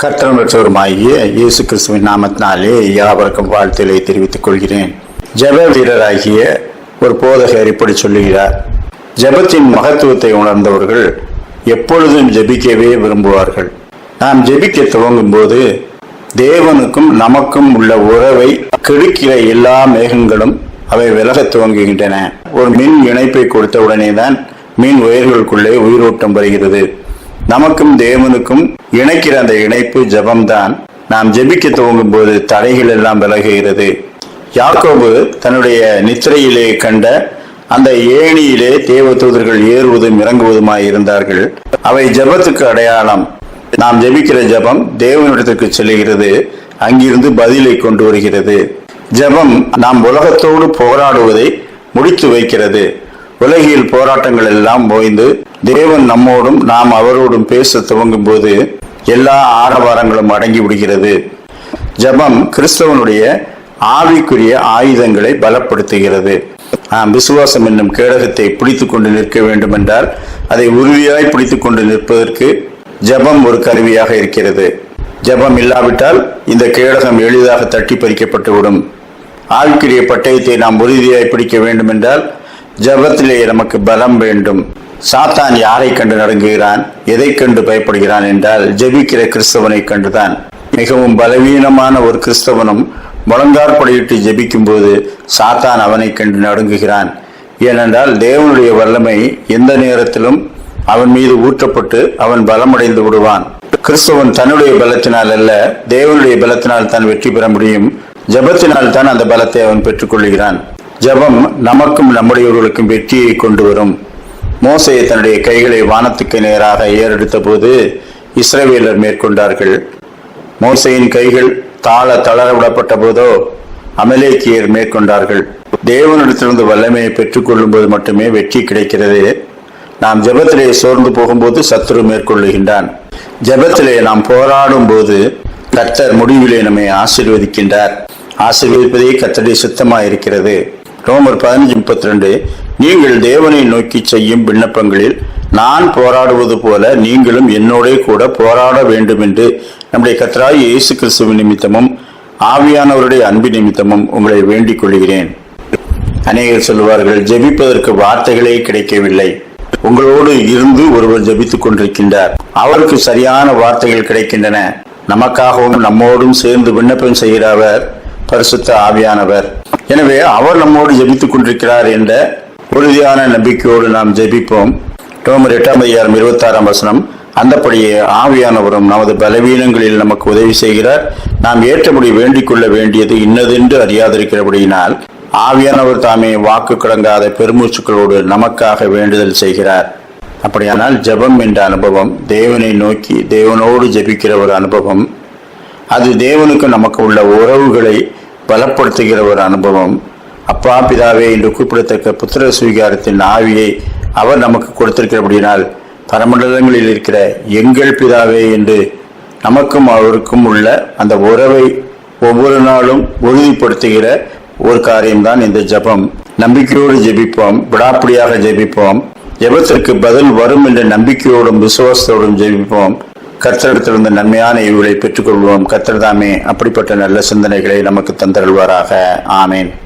கர்த்தர் பெற்றவருமாகிய இயேசு கிறிஸ்துவின் நாமத்தினாலே யாவருக்கும் வாழ்த்துக்களை தெரிவித்துக் கொள்கிறேன். ஜெப வீரராகிய ஒரு போதகர் இப்படி சொல்லுகிறார். ஜெபத்தின் மகத்துவத்தை உணர்ந்தவர்கள் எப்பொழுதும் ஜெபிக்கவே விரும்புவார்கள். நாம் ஜபிக்க துவங்கும் போது தேவனுக்கும் நமக்கும் உள்ள உறவை கெடுக்கிற எல்லா மேகங்களும் அவை விலகத் துவங்குகின்றன. ஒரு மின் இணைப்பை கொடுத்த உடனேதான் மின் உயர்களுக்குள்ளே உயிரோட்டம் வருகிறது. நமக்கும் தேவனுக்கும் இணைக்கிற அந்த இணைப்பு ஜெபம்தான். நாம் ஜெபிக்க துவங்கும் போது தடைகள் எல்லாம் விலகுகிறது. யாக்கோபு தன்னுடைய நித்திரையிலே கண்ட அந்த ஏணியிலே தேவதூதர்கள் ஏறுவதும் இறங்குவதுமாய் இருந்தார்கள். அவை ஜெபத்துக்கு அடையாளம். நாம் ஜெபிக்கிற ஜெபம் தேவனிடத்திற்கு செல்கிறது அங்கிருந்து பதிலை கொண்டு வருகிறது. ஜெபம் நாம் உலகத்தோடு போராடுவதை முடித்து வைக்கிறது. உலகில் போராட்டங்கள் எல்லாம் ஓய்ந்து தேவன் நம்மோடும் நாம் அவரோடும் பேச துவங்கும் போது எல்லா ஆரவாரங்களும் அடங்கி விடுகிறது. ஜெபம் கிறிஸ்தவனுடைய ஆவிக்குரிய ஆயுதங்களை பலப்படுத்துகிறது. நாம் விசுவாசம் என்னும் கேடகத்தை பிடித்து கொண்டு நிற்க வேண்டும் என்றால் அதை உறுதியாய் பிடித்து கொண்டு நிற்பதற்கு ஜெபம் ஒரு கருவியாக இருக்கிறது. ஜெபம் இல்லாவிட்டால் இந்த கேடகம் எளிதாக தட்டி பறிக்கப்பட்டுவிடும். ஆவிக்குரிய பட்டயத்தை நாம் உறுதியாய் பிடிக்க வேண்டும் என்றால் ஜெபத்திலே நமக்கு பலம் வேண்டும். சாத்தான் யாரை கண்டு நடுங்குகிறான்? எதை கண்டு பயப்படுகிறான் என்றால் ஜெபிக்கிற கிறிஸ்தவனை கண்டுதான். மிகவும் பலவீனமான ஒரு கிறிஸ்தவனும் முழங்காற்படையிட்டு ஜெபிக்கும் போது சாத்தான் அவனை கண்டு நடுங்குகிறான். ஏனென்றால் தேவனுடைய வல்லமை எந்த நேரத்திலும் அவன் மீது ஊற்றப்பட்டு அவன் பலமடைந்து விடுவான். கிறிஸ்தவன் தன்னுடைய பலத்தினால் அல்ல தேவனுடைய பலத்தினால் தான் வெற்றி பெற முடியும். ஜெபத்தினால் தான் அந்த பலத்தை அவன் பெற்றுக்கொள்கிறான் ஜெபம் நமக்கும் நம்முடையவர்களுக்கும் வெற்றியை கொண்டு வரும். மோசே தன்னுடைய கைகளை வானத்துக்கு நேராக ஏறெடுத்த போது இஸ்ரவேலர் மேற்கொண்டார்கள். மோசையின் கைகள் தாள தளரவிடப்பட்ட போதோ அமலேக்கியர் மேற்கொண்டார்கள். தேவனிடத்திலிருந்து வல்லமையை பெற்றுக்கொள்ளும் போது மட்டுமே வெற்றி கிடைக்கிறது. நாம் ஜபத்திலே சோர்ந்து போகும்போது சத்துரு மேற்கொள்ளுகின்றான். ஜபத்திலே நாம் போராடும் போது கர்த்தர் முடிவிலே நம்மை ஆசீர்வதிக்கின்றார். ஆசீர்வதிப்பதே கத்தடி சுத்தமாக இருக்கிறது ரோமர் பதினஞ்சு முப்பத்தி ரெண்டு நீங்கள் தேவனை நோக்கி செய்யும் விண்ணப்பங்களில் நான் போராடுவது போல நீங்களும் என்னோடே கூட போராட வேண்டும் என்று நம்முடைய கத்தராய் இயேசு கிறிஸ்துவ நிமித்தமும் ஆவியானவருடைய அன்பு நிமித்தமும் உங்களை வேண்டிக் கொள்கிறேன். அநேகர் சொல்லுவார்கள் ஜெபிப்பதற்கு வார்த்தைகளே கிடைக்கவில்லை. உங்களோடு இருந்து ஒருவர் ஜெபித்துக் கொண்டிருக்கின்றார். அவருக்கு சரியான வார்த்தைகள் கிடைக்கின்றன. நமக்காகவும் நம்மோடும் சேர்ந்து விண்ணப்பம் செய்கிறவர் பரிசுத்த ஆவியானவர். எனவே அவர் நம்மோடு ஜெபித்துக் கொண்டிருக்கிறார் என்ற உறுதியான நம்பிக்கையோடு நாம் ஜெபிப்போம். ரோமர் எட்டாம் அதிகாரம் இருபத்தாறாம் வசனம் அந்தப்படியே ஆவியானவரும் நமது பலவீனங்களில் நமக்கு உதவி செய்கிறார். நாம் ஏற்றபடி வேண்டிக் கொள்ள வேண்டியது இன்னதென்று அறியாதிருக்கிறபடியினால் ஆவியானவர் தாமே வாக்கு கடங்காத பெருமூச்சுக்களோடு நமக்காக வேண்டுதல் செய்கிறார். அப்படியானால் ஜெபம் என்ற அனுபவம் தேவனை நோக்கி தேவனோடு ஜெபிக்கிற ஒரு அனுபவம். அது தேவனுக்கு நமக்கு உள்ள உறவுகளை பலப்படுத்துகிற ஒரு அனுபவம். அப்பா பிதாவே என்று கூப்பிடத்தக்க புத்திர சுவீகாரத்தின் ஆவியை அவர் நமக்கு கொடுத்திருக்கிறபடினால் பரமண்டலங்களில் இருக்கிற எங்கள் பிதாவே என்று நமக்கும் அவருக்கும் உள்ள அந்த உறவை ஒவ்வொரு நாளும் உறுதிப்படுத்துகிற ஒரு காரியம்தான் இந்த ஜெபம். நம்பிக்கையோடு ஜெபிப்போம். விடாப்பிடியாக ஜெபிப்போம். ஜெபத்திற்கு பதில் வரும் என்ற நம்பிக்கையோடும் விசுவாசத்தோடும் ஜெபிப்போம். கர்த்தரிடத்திலிருந்து நன்மையான இவுகளை பெற்றுக்கொள்வோம். கர்த்தர் தாமே அப்படிப்பட்ட நல்ல சிந்தனைகளை நமக்கு தந்தருள்வாராக. ஆமேன்.